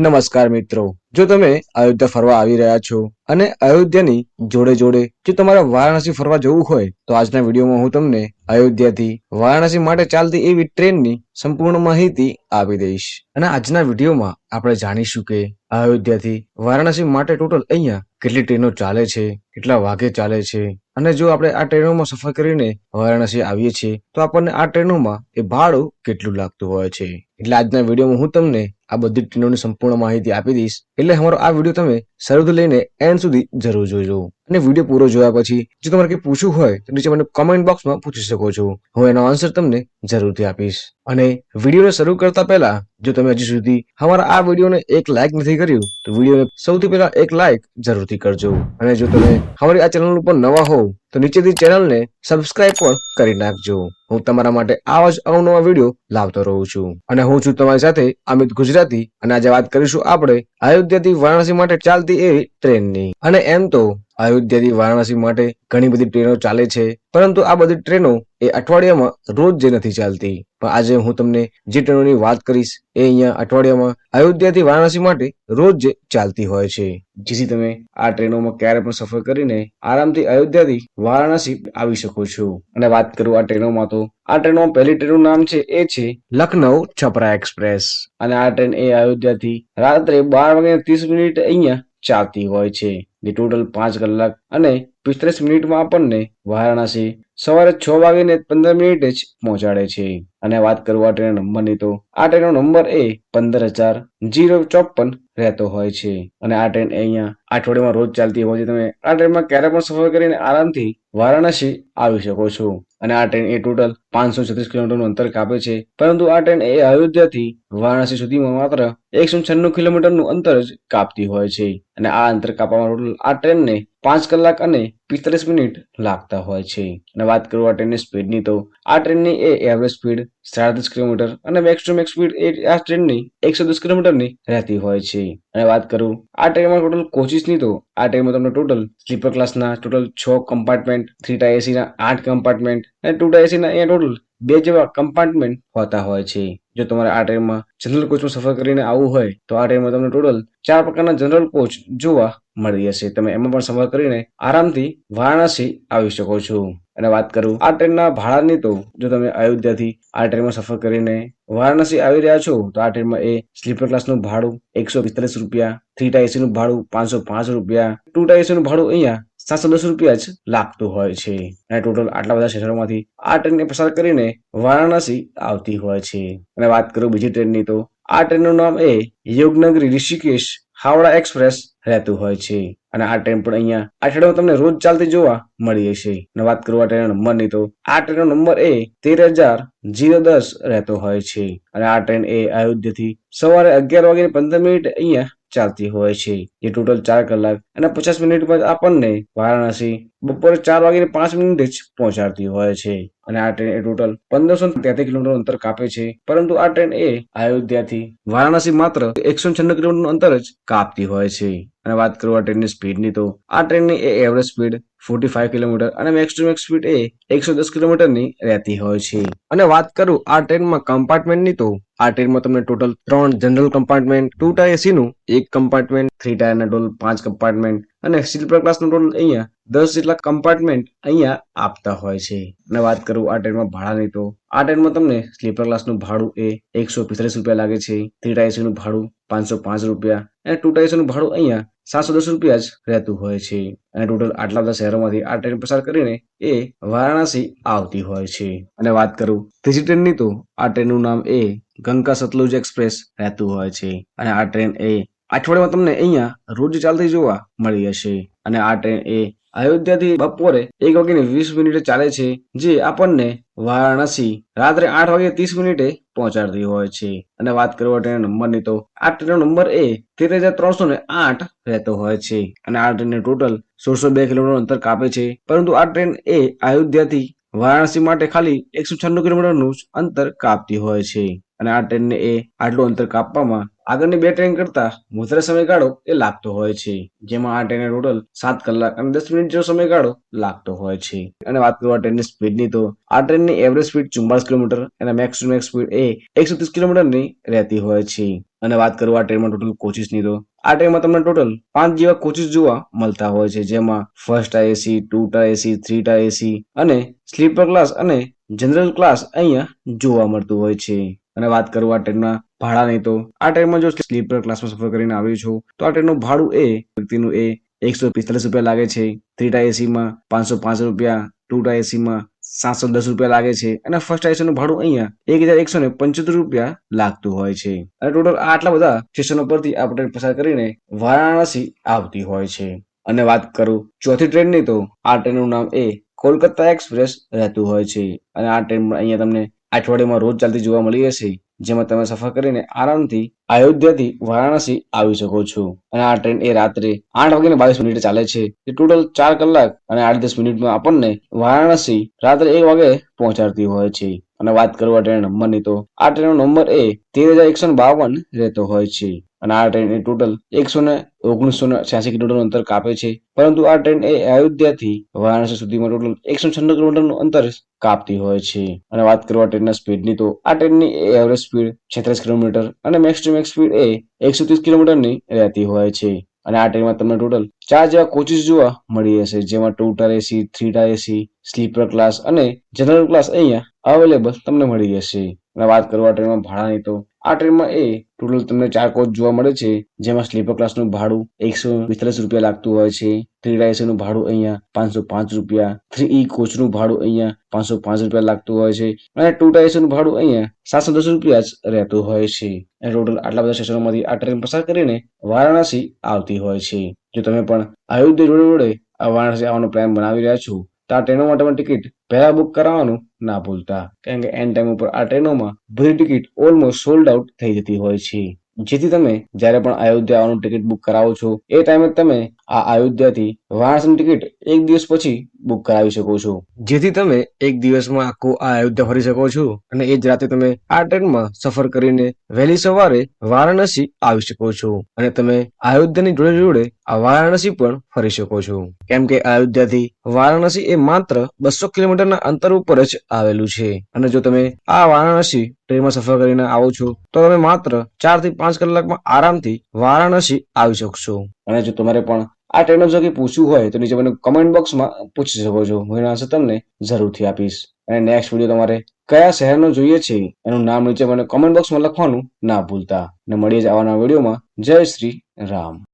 નમસ્કાર મિત્રો. જો તમે અયોધ્યા ફરવા આવી રહ્યા છો અને અયોધ્યાની જોડે જોડે જો તમારે વારાણસી ફરવા જવું હોય, તો આજના વિડીયોમાં હું તમને અયોધ્યાથી વારાણસી માટે ચાલતી એવી ટ્રેનની સંપૂર્ણ માહિતી આપી દઈશ. અને આજના વિડીયોમાં આપણે જાણીશું કે અયોધ્યાથી વારાણસી માટે ટોટલ અહીંયા કેટલી ટ્રેનો ચાલે છે, કેટલા વાગે ચાલે છે. અને જો આપણે આ ટ્રેનોમાં સફર કરીને વારાણસી આવીએ છીએ, તો આપણને આ ટ્રેનોમાં એ ભાડું કેટલું લાગતું હોય છે. એટલે આજના વિડીયોમાં હું તમને આ બધી ટ્રેનોની સંપૂર્ણ માહિતી આપી દઈશ. એટલે અમારો આ વીડિયો તમે શરૂથી લઈને એન્ડ સુધી જરૂર જોજો. અને વીડિયો પૂરો જોયા પછી જો તમારે કંઈ પૂછવું હોય તો નીચે મને કોમેન્ટ બોક્સમાં પૂછી શકો છો. હું એનો આન્સર તમને જરૂરથી આપીશ. અને વિડીયોને શરૂ કરતા પહેલા જો તમે હજી સુધી અમારા આ વિડીયોને એક લાઈક નથી કર્યું, તો વિડીયોને સૌથી પહેલા એક લાઈક જરૂરથી કરજો. અને જો તમે અમારી આ ચેનલ ઉપર નવા હોવ, તો નીચેથી ચેનલને સબસ્ક્રાઇબ પણ કરી નાખજો. હું તમારા માટે આવા જ અવનવા વીડિયો લાવતો રહું છું. અને હું છું તમારી સાથે અમિત ગુજરાતી. અને આજે વાત કરીશું આપણે અયોધ્યાથી વારાણસી માટે ચાલતી એવી ટ્રેનની. અને એમ તો અયોધ્યાથી વારાણસી માટે ઘણી બધી ટ્રેનો ચાલે છે, પરંતુ આ બધી ટ્રેનો એ અઠવાડિયામાં રોજ જે નથી ચાલતી. પણ આજે હું તમને જે ટ્રેનોની વાત કરીશ, એ અહીંયા અઠવાડિયામાં અયોધ્યાથી વારાણસી માટે રોજ ચાલતી હોય છે. જેથી તમે આ ટ્રેનોમાં ક્યારે પણ સફર કરીને આરામથી અયોધ્યાથી વારાણસી આવી શકો છો. અને વાત કરું આ ટ્રેનોમાં તો, આ ટ્રેનોમાં પહેલી ટ્રેનનું નામ છે, એ છે લખનઉ છપરા એક્સપ્રેસ. અને આ ટ્રેન એ અયોધ્યાથી રાત્રે બાર વાગે ત્રીસ મિનિટ અહીંયા ચાલતી હોય છે. જે ટોટલ પાંચ કલાક અને પિસ્તાલીસ મિનિટમાં આપણને વારાણસી સવારે છ વાગીને પંદર મિનિટે જ પહોંચાડે છે. અને વાત કરું આ ટ્રેન નંબરની તો, આ ટ્રેનનો નંબર એ પંદર હજાર જીરો ચોપન રહેતો હોય છે. અને આ ટ્રેન અહીંયા અઠવાડિયામાં રોજ ચાલતી હોય છે. તમે આ ટ્રેનમાં ક્યારે પણ સફર કરીને આરામથી વારાણસી આવી શકો છો. અને આ ટ્રેન એ ટોટલ પાંચસો છત્રીસ કિલોમીટરનું અંતર કાપે છે. પરંતુ આ ટ્રેન એ અયોધ્યાથી વારાણસી સુધીમાં માત્ર એકસો છન્નું કિલોમીટરનું અંતર જ કાપતી હોય છે. અને આ અંતર કાપવામાં ટોટલ આ ટ્રેનને પાંચ કલાક અને પિસ્તાલીસ મિનિટ લાગતા હોય છે. અને વાત કરું આ ટ્રેનની સ્પીડની તો, આ ટ્રેનની એ એવરેજ સ્પીડ સાડત્રીસ કિલોમીટર અને મેક્સ ટુ મેક્સ સ્પીડ એ આ ટ્રેનની એકસો દસ કિલોમીટરની રહેતી હોય છે. અને વાત કરું આ ટ્રેનમાં ટોટલ કોચિસની તો, આ ટ્રેનમાં તમને ટોટલ સ્લીપર ક્લાસના ટોટલ છ કમ્પાર્ટમેન્ટ થ્રી ટાયર એસીના આઠ કમ્પાર્ટમેન્ટ અને ટુ ટાયર એસીના અહીંયા ટોટલ બે જેવા કમ્પાર્ટમેન્ટ હોતા હોય છે. જો તમારે આ ટ્રેનમાં જનરલ કોચમાં સફર કરીને આવવું હોય, તો આ ટ્રેનમાં તમને ટોટલ ચાર પ્રકારના જનરલ કોચ જોવા મળી જશે. તમે એમાં પણ સફર કરીને આરામથી વારાણસી આવી શકો છો. અને વાત કરું આ ટ્રેનના ભાડાની, તો જો તમે અયોધ્યાથી આ ટ્રેનમાં સફર કરીને વારાણસી આવી રહ્યા છો, તો આ ટ્રેનમાં એ સ્લીપર ક્લાસનું ભાડું એકસો પિસ્તાલીસ રૂપિયા થ્રી ટાઈસીનું ભાડું પાંચસો પાંચ રૂપિયા ટુ ટાઈસીનું ભાડું અહીંયા સાતસો દસ રૂપિયા જ લાગતું હોય છે. અને ટોટલ આટલા બધા શહેરોમાંથી આ ટ્રેનને પસાર કરીને વારાણસી આવતી હોય છે. અને વાત કરું બીજી ટ્રેનની તો, આ ટ્રેનનું નામ એ યોગનગરી ઋષિકેશ હાવડા એક્સપ્રેસ રહેતું હોય છે. અને આ ટ્રેન પણ અહીંયા આ ટ્રેનમાં તમને રોજ ચાલતી જોવા મળી હશે. અને વાત કરવા ટ્રેન નંબરની તો આ ટ્રેનનો નંબર એ તેર હજાર જીરો દસ રહેતો હોય છે. અને આ ટ્રેન એ અયોધ્યાથી સવારે અગિયાર વાગે પંદર મિનિટ અહીંયા ચાલતી હોય છે. જે ટોટલ ચાર કલાક અને પચાસ મિનિટ બાદ આપણને વારાણસી બપોરે ચાર વાગે પાંચ મિનિટ જ પહોંચાડતી હોય છે. અને આ ટ્રેન એ ટોટલ પંદરસો તેત્રીસ કિલોમીટર અંતર કાપે છે. પરંતુ આ ટ્રેન એ અયોધ્યાથી વારાણસી માત્ર એકસો છન્નું કિલોમીટર અંતર જ કાપતી હોય છે. અને વાત કરું આ ટ્રેનની સ્પીડની તો, આ ટ્રેનની એ average speed forty five kilometre અને મેક્સ ટુ મેક્સ સ્પીડ એ એકસો દસ કિલોમીટરની રહેતી હોય છે. અને વાત કરું આ ટ્રેનમાં કમ્પાર્ટમેન્ટની તો, આ ટ્રેનમાં તમને ટોટલ ત્રણ general compartment two tier AC નું, એક કમ્પાર્ટમેન્ટ થ્રી ટાયરના ટોટલ પાંચ કમ્પાર્ટમેન્ટ અને સ્લીપર ક્લાસનું ટોટલ અહીંયા દસ જેટલા કમ્પાર્ટમેન્ટ અહીંયા આપતા હોય છે. અને વાત કરું આ ટ્રેનમાં ભાડાની તો, આ ટ્રેનમાં તમને સ્લીપર ક્લાસનું ભાડું એ એકસો પિસ્તાલીસ રૂપિયા લાગે છે થ્રી ટાયર ભાડું પાંચસો પાંચ રૂપિયા, અને ટુ ટાયર ભાડું અહીંયા સાતસો દસ રૂપિયા જ રહેતું હોય છે. અને ટોટલ આટલા બધા શહેરોમાંથી આ ટ્રેન પસાર કરીને એ વારાણસી આવતી હોય છે. અને વાત કરું ત્રીજી ટ્રેનની તો, આ ટ્રેનનું નામ એ ગંગા સતલુજ એક્સપ્રેસ રહેતું હોય છે. અને આ ટ્રેન એ અઠવાડિયામાં તમને અહીંયા રોજ ચાલતી જોવા મળી હશે. અને આ ટ્રેન એ અયોધ્યાથી બપોરે એક વાગ્યાને વીસ મિનિટે ચાલે છે, જે આપણને વારાણસી રાત્રે આઠ વાગે ત્રીસ મિનિટે પહોંચાડતી હોય છે. અને વાત કરવા ટ્રેન નંબરની તો, આ ટ્રેનનો નંબર એ તેર હજાર ત્રણસો ને આઠ રહેતો હોય છે. અને આ ટ્રેનને ટોટલ સોળસો બે કિલોમીટર અંતર કાપે છે. પરંતુ આ ટ્રેન એ અયોધ્યાથી વારાણસી માટે ખાલી એકસો છન્નું કિલોમીટરનું જ અંતર કાપતી હોય છે. અને આ ટ્રેનને એ આટલું અંતર કાપવામાં આગળની બે ટ્રેન કરતા વધારે સમયગાળો એ લાગતો હોય છે. જેમાં આ ટ્રેને ટોટલ સાત કલાક અને દસ મિનિટ જેવો સમયગાળો લાગતો હોય છે. અને વાત કરવા ટ્રેનની સ્પીડની તો આ ટ્રેનની એવરેજ સ્પીડ ચુમ્બાલીસ કિલોમીટર અને મેક્સ ટુ મેક્સ સ્પીડ એ એકસો ત્રીસ કિલોમીટરની રહેતી હોય છે. અને વાત કરું આ ટ્રેનમાં ટોટલ કોચિસની તો આ ટ્રેનમાં તમને ટોટલ પાંચ જેવા કોચિસ જોવા મળતા હોય છે. જેમાં first tier AC two tier AC three tier AC અને સ્લીપર ક્લાસ અને જનરલ ક્લાસ અહીંયા જોવા મળતું હોય છે. અને વાત કરું આ ટ્રેનના ભાડાની, તો આ ટ્રેનમાં જો સ્લીપર ક્લાસમાં સફર કરીને આવ્યો છું, તો આ ટ્રેનનું ભાડું એ વ્યક્તિનું એ એકસો પિસ્તાલીસ રૂપિયા લાગે છે થ્રી ટા એસીમાં પાંચસો પાંચ રૂપિયા ટુ ટા એસીમાં સાતસો દસ રૂપિયા લાગે છે, અને ફર્સ્ટ સ્ટેશનનું ભાડું અહીંયા એક હજાર એકસો ને પંચોતેર રૂપિયા લાગતું હોય છે. અને ટોટલ આટલા બધા સ્ટેશનો પરથી આ ટ્રેન પસાર કરીને વારાણસી આવતી હોય છે. અને વાત કરું ચોથી ટ્રેનની, તો આ ટ્રેનનું નામ એ કોલકાતા એક્સપ્રેસ રહેતું હોય છે. અને આ ટ્રેન અહીંયા તમને અઠવાડિયામાં રોજ ચાલતી જોવા મળી હશે જેમાં તમે સફર કરીને આરામથી અયોધ્યાથી વારાણસી આવી શકો છો. અને આ ટ્રેન એ રાત્રે આઠ વાગ્યાને બાવીસ મિનિટે ચાલે છે. એ ટોટલ ચાર કલાક અને આઠ દસ મિનિટમાં આપણને વારાણસી રાત્રે એક વાગે પહોંચાડતી હોય છે. અને વાત કરું આ ટ્રેન નંબરની તો, આ ટ્રેનનો નંબર એ તેર હજાર એકસો બાવન રહેતો હોય છે. અને આ ટ્રેન એ ટોટલ એકસો ને ઓગણીસો ને છ્યાસી કિલોમીટરનું અંતર કાપે છે. પરંતુ આ ટ્રેન એ અયોધ્યાથી વારાણસી સુધીમાં ટોટલ એકસો છન્નું કિલોમીટરનું અંતર કાપતી હોય છે. અને વાત કરવા ટ્રેનના સ્પીડની, તો આ ટ્રેનની એવરેજ સ્પીડ છેત્રીસ કિલોમીટર અને મેક્સ ટુ મેક્સ સ્પીડ એ એકસો ત્રીસ કિલોમીટરની રહેતી હોય છે. અને આ ટ્રેનમાં તમને ટોટલ ચાર જેવા કોચિસ જોવા મળી હશે, જેમાં two tier AC three tier AC sleeper class અને જનરલ ક્લાસ અહીંયા અવેલેબલ તમને મળી જશે અને વાત કરવા ટ્રેનમાં ભાડાની, તો આ ટ્રેનમાં એ ટોટલ તમને ચાર કોચ જોવા મળે છે, જેમાં સ્લીપર ક્લાસનું ભાડું એકસો પિસ્તાલીસ રૂપિયા લાગતું હોય છે થ્રી ડાયસનું ભાડું અહીંયા પાંચસો પાંચ રૂપિયા થ્રી ઈ કોચનું ભાડું અહીંયા પાંચસો પાંચ રૂપિયા લાગતું હોય છે, અને ટુ ટાયર ભાડું અહીંયા સાતસો દસ રૂપિયા જ રહેતું હોય છે. અને ટોટલ આટલા બધા સ્ટેશનોમાંથી આ ટ્રેન પસાર કરીને વારાણસી આવતી હોય છે. જો તમે પણ અયોધ્યા જોડે જોડે વારાણસી આવવાનો પ્લાન બનાવી રહ્યા છો, તો આ ટ્રેનો માટે પણ ટિકિટ પહેલા બુક કરાવવાનું, ના ભૂલતા. કારણ કે એન્ડ ટાઈમ ઉપર આ ટ્રેનોમાં બધી ટિકિટ ઓલમોસ્ટ સોલ્ડ આઉટ થઈ જતી હોય છે. જેથી તમે જ્યારે પણ અયોધ્યા આવવાનું ટિકિટ બુક કરાવો છો, એ ટાઈમે તમે આ અયોધ્યાથી વારાણસીની ટિકિટ એક દિવસ પછી બુક કરાવી શકો છો. જેથી તમે એક દિવસમાં આખું આ અયોધ્યા ફરી શકો છો અને એ જ રાતે તમે આ ટ્રેનમાં સફર કરીને વહેલી સવારે વારાણસી આવી શકો છો અને તમે અયોધ્યાની જોડે જોડે આ વારાણસી પણ ફરી શકો છો. કેમ કે અયોધ્યાથી વારાણસી એ માત્ર બસો કિલોમીટરના અંતર ઉપર જ આવેલું છે અને જો તમે આ વારાણસી ટ્રેનમાં સફર કરીને આવો છો, તો તમે માત્ર ચારથી પાંચ કલાકમાં આરામથી વારાણસી આવી શકશો. અને જો તમારે પણ આ ટ્રેનો જો કંઈ પૂછવું હોય તો નીચે મને કમેન્ટ બોક્સમાં પૂછી શકો છો. હું એના આન્સર તમને જરૂરથી આપીશ. અને નેક્સ્ટ વીડિયો તમારે કયા શહેરનો જોઈએ છે એનું નામ નીચે મને કોમેન્ટ બોક્સમાં લખવાનું ના ભૂલતા. અને મળીએ જ આવવાના વિડીયોમાં જય શ્રી રામ.